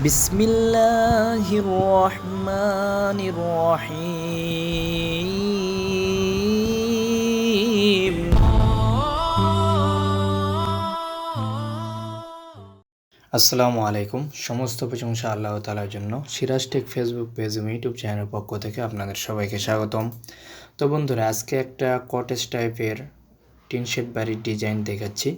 বিসমিল্লাহির রহমানির রহিম আসসালামু আলাইকুম। সমস্ত প্রশংসা আল্লাহ তালার জন্য। সিরাজ টেক ফেসবুক পেজ এবং ইউটিউব চ্যানেলের পক্ষ থেকে আপনাদের সবাইকে স্বাগতম। তো বন্ধুরা, আজকে একটা কটেজ টাইপের টিনশেড বাড়ির ডিজাইন দেখাচ্ছি।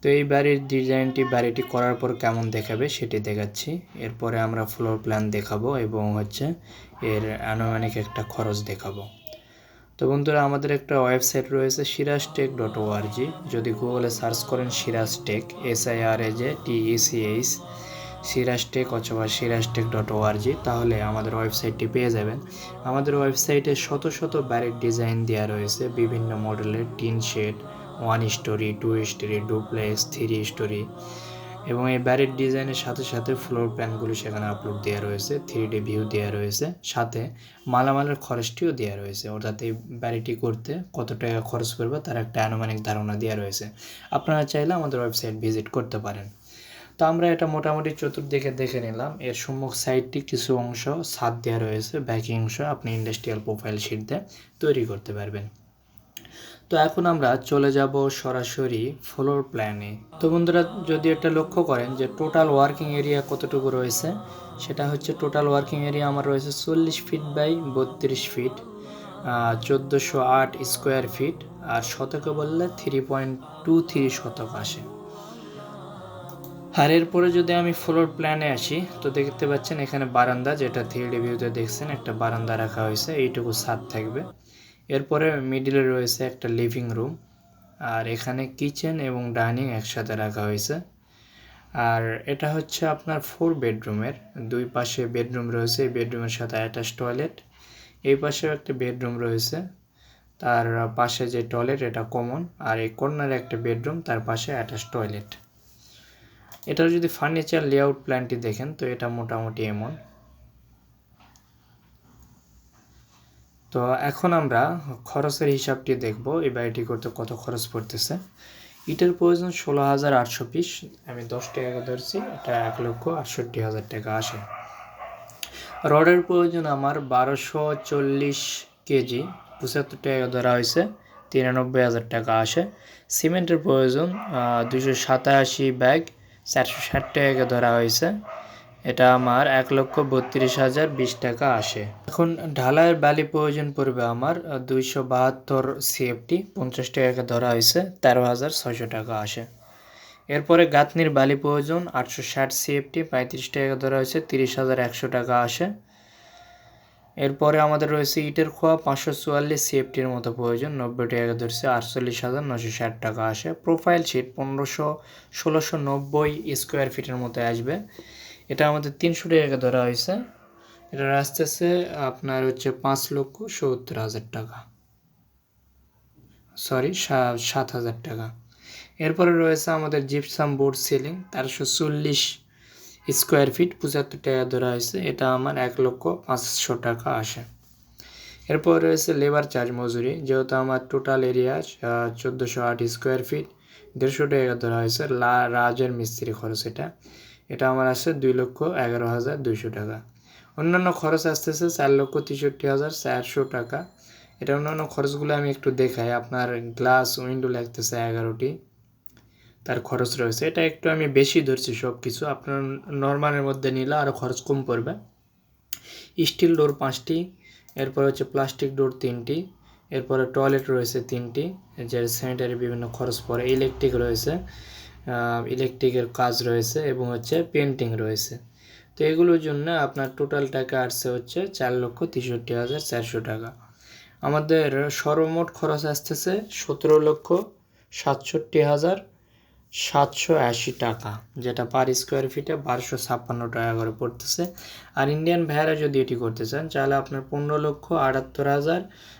তো এই বাড়ির ডিজাইনটি বাড়িটি করার পর কেমন দেখাবে সেটি দেখাচ্ছি। এরপরে আমরা ফ্লোর প্ল্যান দেখাবো এবং হচ্ছে এর আনুমানিক একটা খরচ দেখাবো। তো বন্ধুরা, আমাদের একটা ওয়েবসাইট রয়েছে সিরাজ টেক ডট ওআরজি যদি গুগলে সার্চ করেন Siraj tech S I R A J T ECH Siraj tech অথবা সিরাজ টেক ডট ওআরজি তাহলে আমাদের ওয়েবসাইটটি পেয়ে যাবেন। আমাদের ওয়েবসাইটে শত শত বাড়ির ডিজাইন দেওয়া রয়েছে, বিভিন্ন মডেলের tin shed one storey two storey duplex three storey এবং এই বাড়ির ডিজাইনের সাথে সাথে ফ্লোর প্ল্যানগুলো সেখানে আপলোড দেওয়া রয়েছে থ্রি ডি ভিউ দেওয়া রয়েছে, সাথে মালামালের খরচটিও দেওয়া রয়েছে, অর্থাৎ এই বাড়িটি করতে কত টাকা খরচ করবে তার একটা আনুমানিক ধারণা দেওয়া রয়েছে। আপনারা চাইলে আমাদের ওয়েবসাইট ভিজিট করতে পারেন। তো আমরা এটা মোটামুটি চতুর্দিকে দেখে নিলাম, এর সম্মুখ সাইডটি কিছু অংশ ছাদ দেওয়া রয়েছে ব্যাকিং অংশ আপনি ইন্ডাস্ট্রিয়াল প্রোফাইল শিট দিয়ে তৈরি করতে পারবেন। তো এখন আমরা চলে যাব সরাসরি ফ্লোর প্ল্যানে তো বন্ধুরা, যদি এটা লক্ষ্য করেন যে টোটাল ওয়ার্কিং এরিয়া কতটুকু রয়েছে, সেটা হচ্ছে টোটাল ওয়ার্কিং এরিয়া আমার রয়েছে চল্লিশ ফিট বাই বত্রিশ ফিট চোদ্দোশো আট স্কোয়ার ফিট আর শতকে বললে থ্রি পয়েন্ট টু থ্রি শতক আসে। আর এরপরে যদি আমি ফ্লোর প্ল্যানে আসি, তো দেখতে পাচ্ছেন এখানে বারান্দা, যেটা থ্রি ভিউতে দেখছেন, একটা বারান্দা রাখা হয়েছে, এইটুকু ছাদ থাকবে। এরপরে মিডিলে রয়েছে একটা লিভিং রুম, আর এখানে কিচেন এবং ডাইনিং একসাথে রাখা হয়েছে। আর এটা হচ্ছে আপনার ফোর বেডরুমের, দুই পাশে বেডরুম রয়েছে, এই বেডরুমের সাথে অ্যাটাচ টয়লেট, এই পাশেও একটা বেডরুম রয়েছে, তার পাশে যে টয়লেট এটা কমন, আর এই কর্নারে একটা বেডরুম, তার পাশে অ্যাটাচ টয়লেট। এটার যদি ফার্নিচার লেআউট প্ল্যানটি দেখেন, তো এটা মোটামুটি এমন। তো এখন আমরা খরচের হিসাবটি দেখব এই বাড়িটি করতে কত খরচ পড়তেছে। ইটের প্রয়োজন ষোলো হাজার আটশো পিস। আমি দশ টাকা ধরছি, এটা এক লক্ষ আটষট্টি হাজার টাকা আসে। রডের প্রয়োজন আমার বারোশো চল্লিশ কেজি, পঁচাত্তর টাকা ধরা হয়েছে, তিরানব্বই হাজার টাকা আসে। সিমেন্টের প্রয়োজন দুশো সাতাশি ব্যাগ, চারশো ষাট টাকা ধরা হয়েছে। এটা আমার এক লক্ষ বত্রিশ হাজার বিশ টাকা আসে। এখন ঢালাইয়ের বালি প্রয়োজন পড়বে আমার দুইশো বাহাত্তর সিএফটি, পঞ্চাশ টাকা ধরা হয়েছে, তেরো হাজার ছয়শো টাকা আসে। এরপরে গাঁথনির বালি প্রয়োজন, আটশো ষাট সিএফটি, পঁয়ত্রিশ টাকা ধরা হয়েছে, তিরিশ হাজার একশো টাকা আসে। এরপরে আমাদের রয়েছে ইটের খোয়া, পাঁচশো চুয়াল্লিশ সিএফটির মতো প্রয়োজন, নব্বই টাকা ধরছে, আটচল্লিশ হাজার নশো ষাট টাকা আসে। প্রোফাইল শিট পনেরোশো ষোলোশো নব্বই স্কোয়ার ফিটের মতো আসবে। এটা আমাদের তিনশো টাকা ধরা হয়েছে। এটা আসতেছে আপনার হচ্ছে পাঁচ লক্ষ সত্তর হাজার টাকা। সরি সাত হাজার টাকা। এরপরে রয়েছে আমাদের জিপসাম বোর্ড সিলিং তেরোশো চল্লিশ স্কোয়ার ফিট পঁচাত্তর টাকা ধরা হয়েছে। এটা আমার এক লক্ষ পাঁচশো টাকা আসে। এরপর রয়েছে লেবার চার্জ মজুরি, যেহেতু আমার টোটাল এরিয়া চোদ্দোশো আট স্কোয়ার ফিট দেড়শো টাকা ধরা হয়েছে। রাজের মিস্ত্রি খরচ এটা। এটা আমার আসছে দুই লক্ষ এগারো হাজার দুইশো টাকা। অন্যান্য খরচ আসতেছে চার লক্ষ তেষট্টি হাজার চারশো টাকা। এটা অন্যান্য খরচগুলো আমি একটু দেখাই। আপনার গ্লাস উইন্ডো লাগতেছে এগারোটি। তার খরচ রয়েছে। এটা একটু আমি বেশি ধরছি সব কিছু আপনার নর্মালের মধ্যে নিলে আরও খরচ কম পড়বে। স্টিল ডোর পাঁচটি, এরপর হচ্ছে প্লাস্টিক ডোর তিনটি, এরপরে টয়লেট রয়েছে তিনটি, যে স্যানিটারি বিভিন্ন খরচ পড়ে, ইলেকট্রিক রয়েছে। ইলেকট্রিকের কাজ রয়েছে এবং হচ্ছে পেন্টিং রয়েছে। তো এগুলোর জন্য আপনার টোটাল টাকা আসছে হচ্ছে চার লক্ষ তেষট্টি হাজার চারশো টাকা। আমাদের সর্বমোট খরচ আসতেছে সতেরো লক্ষ সাতষট্টি হাজার সাতশো আশি টাকা, যেটা পার স্কোয়ার ফিটে বারোশো ছাপ্পান্ন টাকা করে পড়তেছে। আর ইন্ডিয়ান ভ্যারা যদি এটি করতে চান, তাহলে আপনার পনেরো লক্ষ আটাত্তর হাজার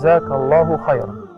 جزاك الله خيرا.